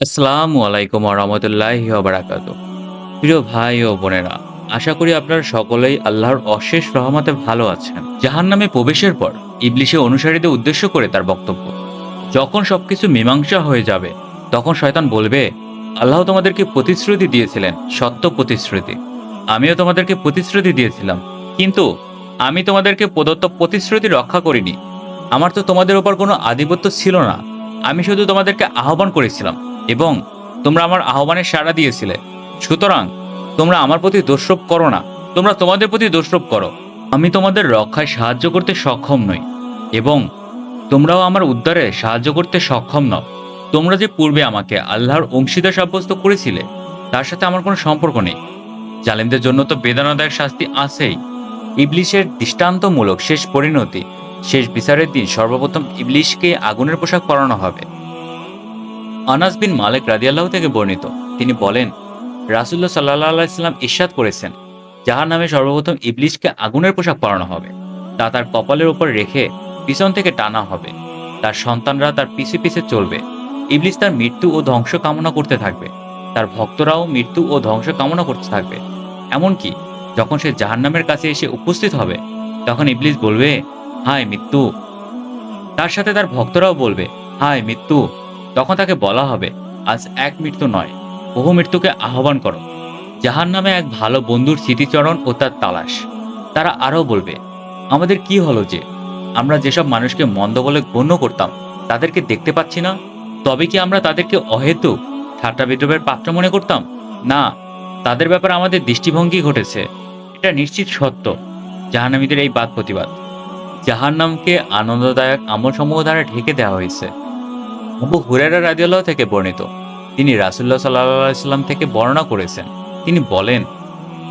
আসসালামু আলাইকুম রহমতুল্লাহি বারাকাত প্রিয় ভাই ও বোনেরা, আশা করি আপনারা সকলেই আল্লাহর অশেষ রহমতে ভালো আছেন। জাহান নামে প্রবেশের পর ইবলিশে অনুসারীদের উদ্দেশ্য করে তার বক্তব্য। যখন সবকিছু মীমাংসা হয়ে যাবে, তখন শয়তান বলবে, আল্লাহ তোমাদেরকে প্রতিশ্রুতি দিয়েছিলেন, সত্য প্রতিশ্রুতি। আমিও তোমাদেরকে প্রতিশ্রুতি দিয়েছিলাম, কিন্তু আমি তোমাদেরকে প্রদত্ত প্রতিশ্রুতি রক্ষা করিনি। আমার তো তোমাদের ওপর কোনো আধিপত্য ছিল না। আমি শুধু তোমাদেরকে আহ্বান করেছিলাম এবং তোমরা আমার আহ্বানে সাড়া দিয়েছিলে। সুতরাং তোমরা আমার প্রতি দোষরোপ করো না। তোমরা তোমাদের প্রতি দোষরোপ করো। আমি তোমাদের রক্ষায় সাহায্য করতে সক্ষম নই, এবং তোমরাও আমার উদ্ধারে সাহায্য করতে সক্ষম নও। তোমরা যে পূর্বে আমাকে আল্লাহর অংশীদার সাব্যস্ত করেছিলে, তার সাথে আমার কোনো সম্পর্ক নেই। জালিমদের জন্য তো বেদনাদায়ক শাস্তি আছেই। ইবলিশের দৃষ্টান্তমূলক শেষ পরিণতি, শেষ বিচারের দিন সর্বপ্রথম ইবলিশকে আগুনের পোশাক পরানো হবে। আনাস বিন মালিক রাদিয়াল্লাহ থেকে বর্ণিত। তিনি বলেন রাসুল্লাহ সাল্লাহ আলাইসাল্লাম ইস্বাদ করেছেন, যাহার নামে সর্বপ্রথম ইবলিশকে আগুনের পোশাক পরানো হবে। তা তার কপালের উপর রেখে পিছন থেকে টানা হবে। তার সন্তানরা তার পিছে পিছে চলবে। ইবলিশ তার মৃত্যু ও ধ্বংস কামনা করতে থাকবে। তার ভক্তরাও মৃত্যু ও ধ্বংস কামনা করতে থাকবে। এমনকি যখন সে জাহান্নামের কাছে এসে উপস্থিত হবে, তখন ইবলিশ বলবে, হায় মৃত্যু। তার সাথে তার ভক্তরাও বলবে, হায় মৃত্যু। তখন তাকে বলা হবে, আজ এক মৃত্যু নয়, বহু মৃত্যুকে আহ্বান করো। জাহান নামে এক ভালো বন্ধুর স্মৃতিচরণ ও তার তালাশ। তারা আরও বলবে, আমাদের কি হলো যে, আমরা যেসব মানুষকে মন্দ বলে গণ্য করতাম, তাদেরকে দেখতে পাচ্ছি না? তবে কি আমরা তাদেরকে অহেতু, ঠাট্টা বিদ্রোহের পাত্র মনে করতাম? না, তাদের ব্যাপারে আমাদের দৃষ্টিভঙ্গি ঘটেছে। এটা নিশ্চিত সত্য, জাহান্নামীদের এই বাদ প্রতিবাদ। জাহান্নামকে আনন্দদায়ক আমলসমূহ দ্বারা ঢেকে দেওয়া হয়েছে। আবু হুরেরা রাদিয়াল্লাহ থেকে বর্ণিত। তিনি রাসুল্লাহ সাল্লাহ সাল্লাম থেকে বর্ণনা করেছেন। তিনি বলেন,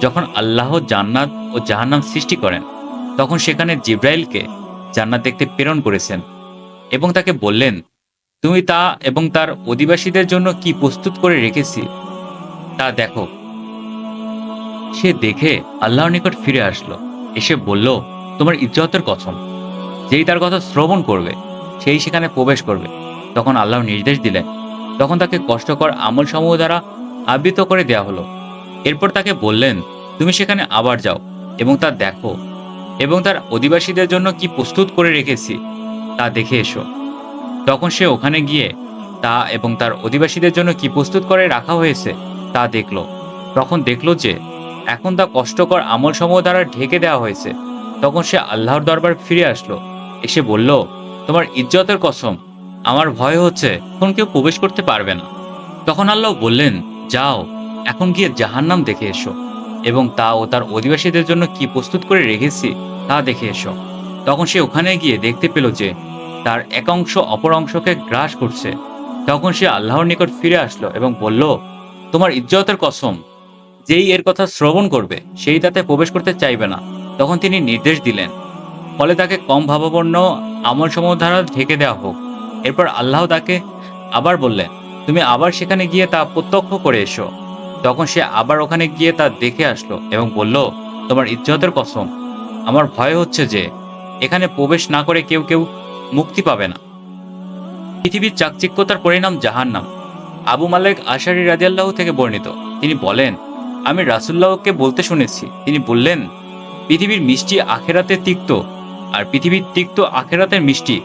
যখন আল্লাহ জান্নাত ও জাহান্নাম সৃষ্টি করেন, তখন সেখানে জিব্রাইলকে জান্নাত দেখতে প্রেরণ করেছেন এবং তাকে বললেন, তুমি তা এবং তার অধিবাসীদের জন্য কি প্রস্তুত করে রেখেছি? তা দেখো। সে দেখে আল্লাহর নিকট ফিরে আসলো। এসে বলল, তোমার ইজ্জতের কথম। যেই তার কথা শ্রবণ করবে, সেই সেখানে প্রবেশ করবে। তখন আল্লাহ নির্দেশ দিলেন। তখন তাকে কষ্টকর আমল সমূহ দ্বারা আবৃত করে দেয়া হলো। এরপর তাকে বললেন, তুমি সেখানে আবার যাও এবং তা দেখো এবং তার অধিবাসীদের জন্য কি প্রস্তুত করে রেখেছি তা দেখে এসো। তখন সে ওখানে গিয়ে তা এবং তার অধিবাসীদের জন্য কি প্রস্তুত করে রাখা হয়েছে তা দেখল। তখন দেখল যে, এখন তা কষ্টকর আমল সমূহ দ্বারা ঢেকে দেওয়া হয়েছে। তখন সে আল্লাহর দরবার ফিরে আসলো। এসে বলল, তোমার ইজ্জতের কসম আমার ভয় হচ্ছে এখন কেউ প্রবেশ করতে পারবে না। তখন আল্লাহ বললেন, যাও, এখন গিয়ে জাহান্নাম দেখে এসো এবং তা ও তার অধিবাসীদের জন্য কি প্রস্তুত করে রেখেছি তা দেখে এসো। তখন সে ওখানে গিয়ে দেখতে পেল যে তার এক অংশ অপর অংশকে গ্রাস করছে। তখন সে আল্লাহর নিকট ফিরে আসলো এবং বলল, তোমার ইজ্জতের কসম, যেই এর কথা শ্রবণ করবে, সেই তাতে প্রবেশ করতে চাইবে না। তখন তিনি নির্দেশ দিলেন, ফলে তাকে কম ভাবাপন্ন আমল সমূহ দ্বারা ঢেকে দেওয়া হোক। এরপর আল্লাহ তাকে আবার বললেন, তুমি আবার সেখানে গিয়ে তা প্রত্যক্ষ করে এসো। তখন সে আবার ওখানে গিয়ে তা দেখে আসলো এবং বলল, তোমার ইজ্জতের কসম, আমার ভয় হচ্ছে যে এখানে প্রবেশ না করে কেউ কেউ মুক্তি পাবে না। পৃথিবীর চাকচিক্যতার পরিণাম জাহান্নাম। আবু মালেক আশারি রাজিয়াল্লাহ থেকে বর্ণিত। তিনি বলেন, আমি রাসুল্লাহকে বলতে শুনেছি। তিনি বললেন, পৃথিবীর মিষ্টি আখেরাতে তিক্ত, আর পৃথিবীর তিক্ত আখেরাতের মিষ্টি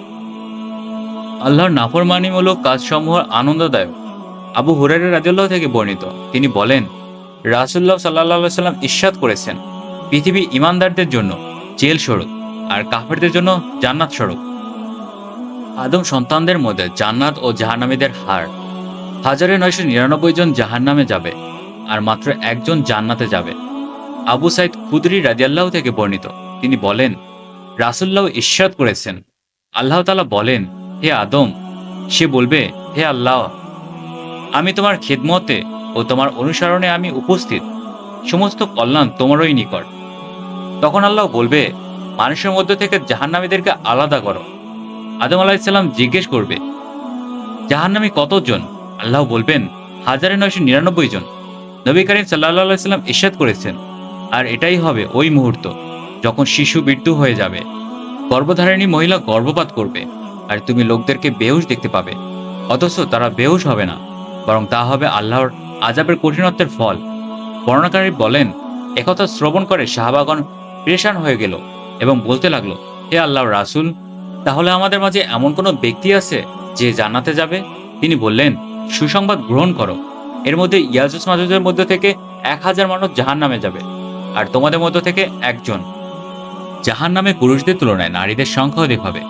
আল্লাহর নাফরমানিমূলক কাজসমূহ আনন্দদায়ক। আবু হুরারে রাজিউল্লাহ থেকে বর্ণিত, তিনি বলেন রাসুল্লাহ সাল্লাহ সাল্লাম ইস্বাদ করেছেন, পৃথিবী ইমানদারদের জন্য জেল সড়ক আর কাফেরদের জন্য জান্নাত সড়ক আদম সন্তানদের মধ্যে জান্নাত ও জাহান্নামীদের হার হাজারে নয়শো নিরানব্বই জন জাহান্নামে যাবে আর মাত্র একজন জান্নাতে যাবে। আবু সাইদ খুদরি রাজিয়াল্লাহ থেকে বর্ণিত, তিনি বলেন রাসুল্লাহ ইস্বাদ করেছেন। আল্লাহ তালা বলেন হে আদম, সে বলবে, হে আল্লাহ, আমি তোমার খেদমতে ও তোমার অনুসরণে আমি উপস্থিত। সমস্ত কল্যাণ তোমারই নিকট। তখন আল্লাহ বলবে, মানুষের মধ্য থেকে জাহান্নামীদেরকে আলাদা করো। আদম আলাহিসাল্লাম জিজ্ঞেস করবে, জাহান্নামী কতজন? আল্লাহ বলবেন, হাজারে নয়শো নিরানব্বই জন। নবী করিম সাল্লাহ সাল্লাম ইস্বাদ করেছেন, আর এটাই হবে ওই মুহূর্ত যখন শিশু মৃত্যু হয়ে যাবে। গর্ভধারিণী মহিলা গর্ভপাত করবে। আর তুমি লোকদেরকে বেহুশ দেখতে পাবে। অথচ তারা বেহুশ হবে না, বরং তা হবে আল্লাহর আজাবের কঠিনত্বের ফল। বর্ণাকারী বলেন, একথা শ্রবণ করে শাহবাগন পেরেশান হয়ে গেল এবং বলতে লাগল, হে আল্লাহর রাসুল, তাহলে আমাদের মাঝে এমন কোনো ব্যক্তি আছে যে জান্নাতে যাবে? তিনি বললেন, সুসংবাদ গ্রহণ করো। এর মধ্যে ইয়াজুস মাজুজের মধ্যে থেকে এক হাজার মানুষ জাহান নামে যাবে, আর তোমাদের মধ্য থেকে একজন। জাহান নামে পুরুষদের তুলনায় নারীদের সংখ্যা অধিক হবে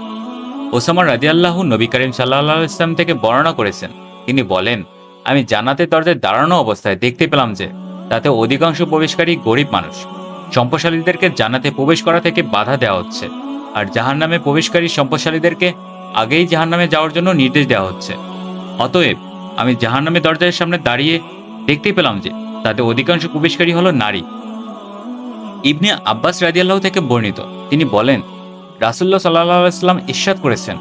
ওসামা রাদিয়াল্লাহু নবী করিম সাল্লাহ ইসলাম থেকে বর্ণনা করেছেন। তিনি বলেন, আমি জান্নাতের দরজায় দাঁড়ানো অবস্থায় দেখতে পেলাম যে, তাতে অধিকাংশ প্রবেশকারী গরিব মানুষ। সম্পদশালীদেরকে জান্নাতে প্রবেশ করা থেকে বাধা দেওয়া হচ্ছে। আর জাহান্নামে প্রবেশকারী সম্পদশালীদেরকে আগেই জাহান্নামে যাওয়ার জন্য নির্দেশ দেওয়া হচ্ছে। অতএব, আমি জাহান্নামে দরজার সামনে দাঁড়িয়ে দেখতে পেলাম যে, তাতে অধিকাংশ প্রবেশকারী হলো নারী। ইবনে আব্বাস রাদিয়াল্লাহ থেকে বর্ণিত। তিনি বলেন রাসুল্লাহ সাল্লাম ইস্বাদ করেছেন।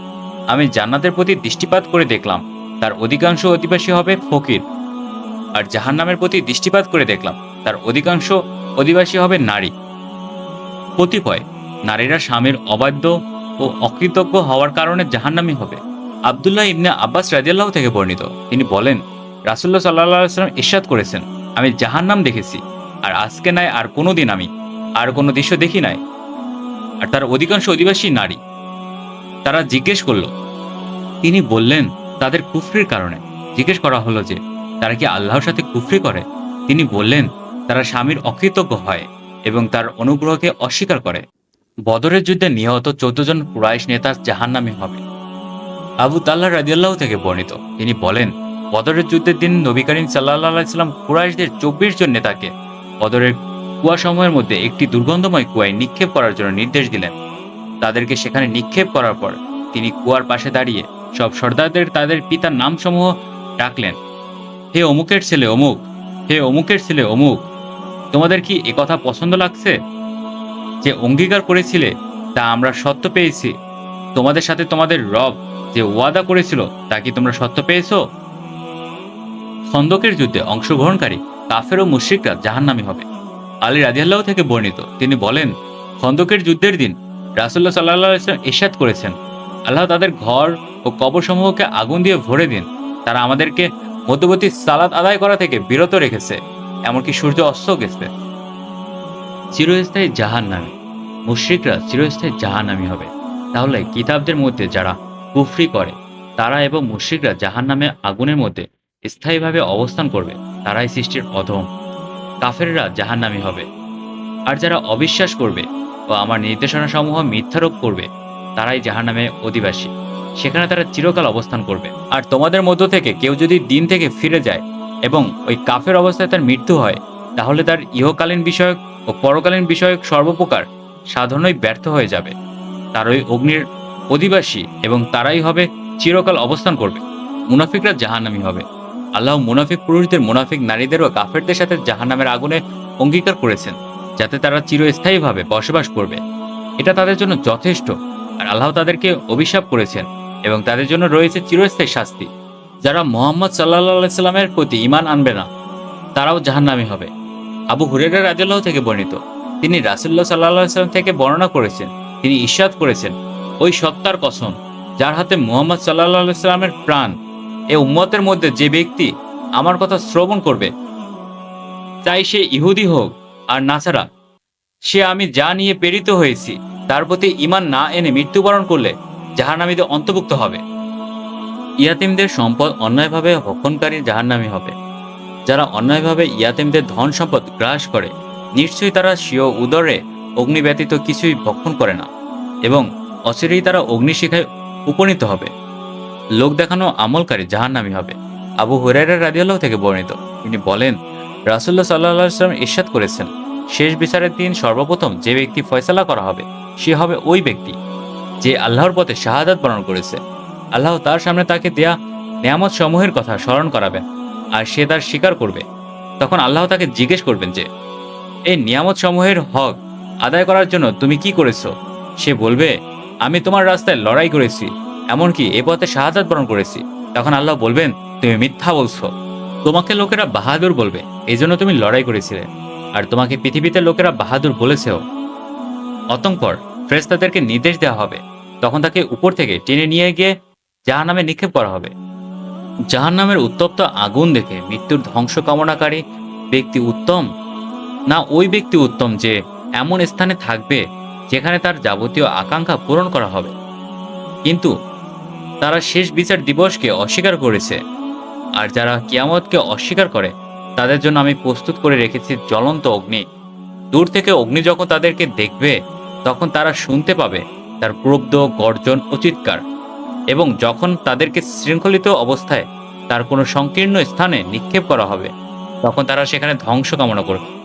আমি জান্নাতের প্রতি দৃষ্টিপাত করে দেখলাম। তার অধিকাংশ অধিবাসী হবে ফকির। আর জাহান্নামের প্রতি দৃষ্টিপাত করে দেখলাম। তার অধিকাংশ অধিবাসী হবে নারী। কতিপয় নারীরা স্বামীর অবাধ্য ও অকৃতজ্ঞ হওয়ার কারণে জাহান্নামী হবে। আবদুল্লাহ ইবনে আব্বাস রাজিয়াল্লাহ থেকে বর্ণিত। তিনি বলেন রাসুল্লাহ সাল্লাহ সাল্লাম ইস্বাদ করেছেন। আমি জাহান্নাম দেখেছি। আর আজকে নাই আর কোনো দিন আমি। আর কোনো দৃশ্য দেখি নাই। আর তার অধিকাংশ অধিবাসী নারী। তারা জিজ্ঞেস করল, তিনি বললেন তাদের কুফরির কারণে। জিজ্ঞেস করা হলো যে, তারা কি আল্লাহর সাথে কুফরি করে? তিনি বললেন, তারা স্বামীর অকৃতজ্ঞ হয় এবং তার অনুগ্রহকে অস্বীকার করে। বদরের যুদ্ধে নিহত চোদ্দ জন কুরাইশ নেতা জাহান্নামী হবে। আবু তাল্লাহ রাজিয়াল্লাহ থেকে বর্ণিত, তিনি বলেন, বদরের যুদ্ধের দিন নবী করিম সাল্লাহ ইসলাম কুরাইশদের চব্বিশ জন নেতাকে বদরের কুয়াসমূহের মধ্যে একটি দুর্গন্ধময় কুয়ায় নিক্ষেপ করার জন্য নির্দেশ দিলেন। তাদেরকে সেখানে নিক্ষেপ করার পর তিনি কুয়ার পাশে দাঁড়িয়ে সব সর্দারদের তাদের পিতার নামসমূহ ডাকলেন। হে অমুকের ছেলে অমুক, হে অমুকের ছেলে অমুক, তোমাদের কি কথা পছন্দ লাগছে? যে অঙ্গীকার করেছিলে, তা আমরা সত্য পেয়েছি। তোমাদের সাথে তোমাদের রব যে ওয়াদা করেছিল, তা কি তোমরা সত্য পেয়েছ? খন্দকের যুদ্ধে অংশগ্রহণকারী কাফের ও মুশ্রিকরা জাহান্নামী হবে। আলী রাজিয়াল্লাহ থেকে বর্ণিত। তিনি বলেন, খন্দকের যুদ্ধের দিন রাসুল্লাহ সাল্লাহ ইসলাম করেছেন। আল্লাহ তাদের ঘর ও কবরসমূহকে আগুন দিয়ে ভরে দিন। তারা আমাদেরকে মধ্যবর্তী সালাদ আদায় করা থেকে বিরত রেখেছে, এমনকি সূর্য অস্ত গেছে। চিরস্থায়ী জাহান নামে মুশ্রিকরা চিরস্থায়ী জাহান নামী হবে। তাহলে কিতাবদের মধ্যে যারা কুফরি করে, তারা এবং মুশ্রিকরা জাহান নামে আগুনের মধ্যে স্থায়ীভাবে অবস্থান করবে, তারাই সৃষ্টির অধম কাফেররা জাহান্নামী হবে। আর যারা অবিশ্বাস করবে ও আমার নির্দেশনা সমূহ মিথ্যারোপ করবে, তারাই জাহান্নামে অধিবাসী। সেখানে তারা চিরকাল অবস্থান করবে। আর তোমাদের মধ্য থেকে কেউ যদি দিন থেকে ফিরে যায় এবং ওই কাফের অবস্থায় তার মৃত্যু হয়, তাহলে তার ইহকালীন বিষয়ক ও পরকালীন বিষয়ক সর্বপ্রকার সাধনই ব্যর্থ হয়ে যাবে। তার ওই অগ্নির অধিবাসী এবং তারাই হবে চিরকাল অবস্থান করবে। মুনাফিকরা জাহান্নামী হবে। আল্লাহ মুনাফিক পুরুষদের মুনাফিক নারীদের ও কাফেরদের সাথে জাহান্নামের আগুনে অঙ্গীকার করেছেন, যাতে তারা চিরস্থায়ীভাবে বসবাস করবে। এটা তাদের জন্য যথেষ্ট, আর আল্লাহ তাদেরকে অভিশাপ করেছেন এবং তাদের জন্য রয়েছে চিরস্থায়ী শাস্তি। যারা মোহাম্মদ সাল্লাহ সাল্লামের প্রতি ইমান আনবে না, তারাও জাহান্নামী হবে। আবু হুরেরা রাজুল্লাহ থেকে বর্ণিত, তিনি রাসুল্লাহ সাল্লাহ সাল্লাম থেকে বর্ণনা করেছেন, তিনি ইস্বাদ করেছেন, ওই সত্তার কসম, যার হাতে মোহাম্মদ সাল্লাহ সাল্লামের প্রাণ এ উম্মতের মধ্যে যে ব্যক্তি আমার কথা শ্রবণ করবে, চাই সে ইহুদি হোক আর নাছাড়া সে আমি যা নিয়ে প্রেরিত হয়েছি, তার প্রতি ইমান না এনে মৃত্যুবরণ করলে জাহান্নামীদের অন্তর্ভুক্ত হবে। ইয়াতিমদের সম্পদ অন্যায়ভাবে ভক্ষণকারী জাহান্নামী হবে। যারা অন্যায়ভাবে ইয়াতিমদের ধন সম্পদ গ্রাস করে, নিশ্চয়ই তারা স্বীয় উদরে অগ্নি ব্যতীত কিছুই ভক্ষণ করে না, এবং অচিরেই তারা অগ্নিশিখায় উপনীত হবে। লোক দেখানো আমলকারী জাহান্নামী হবে। আবু হুরাইরা রাদিয়াল্লাহ থেকে বর্ণিত। তিনি বলেন রাসুল্লাহ সাল্লাহ সাল্লাম ইস্বাদ করেছেন, শেষ বিচারের দিন সর্বপ্রথম যে ব্যক্তি ফয়সালা করা হবে, সে হবে ওই ব্যক্তি যে আল্লাহর পথে শাহাদাত বরণ করেছে। আল্লাহ তার সামনে তাকে দেয়া নিয়ামত সমূহের কথা স্মরণ করাবেন আর সে তার স্বীকার করবে। তখন আল্লাহ তাকে জিজ্ঞেস করবেন যে, এই নিয়ামত সমূহের হক আদায় করার জন্য তুমি কি করেছ? সে বলবে, আমি তোমার রাস্তায় লড়াই করেছি এমনকি এ পথে শাহাদাত বরণ করেছি। তখন আল্লাহ বলবেন, তুমি মিথ্যা বলছো। তোমাকে লোকেরা বাহাদুর বলবে। এই জন্য তুমি লড়াই করেছিলে। আর তোমাকে পৃথিবীতে লোকেরা বাহাদুর বলেছেও। অতঃপর ফ্রেস্তাদেরকে নির্দেশ দেওয়া হবে। তখন তাকে উপর থেকে টেনে নিয়ে গিয়ে জাহান্নামে নিক্ষেপ করা হবে। জাহান্নামের উত্তপ্ত আগুন দেখে মৃত্যুর ধ্বংস কামনাকারী ব্যক্তি উত্তম। না, ওই ব্যক্তি উত্তম যে এমন স্থানে থাকবে যেখানে তার যাবতীয় আকাঙ্ক্ষা পূরণ করা হবে। কিন্তু তারা শেষ বিচার দিবসকে অস্বীকার করেছে। আর যারা কিয়ামতকে অস্বীকার করে, তাদের জন্য আমি প্রস্তুত করে রেখেছি জ্বলন্ত অগ্নি। দূর থেকে অগ্নি যখন তাদেরকে দেখবে, তখন তারা শুনতে পাবে তার ক্রুব্ধ, গর্জন ও চিৎকার। এবং যখন তাদেরকে শৃঙ্খলিত অবস্থায় তার কোনো সংকীর্ণ স্থানে নিক্ষেপ করা হবে, তখন তারা সেখানে ধ্বংস কামনা করবে।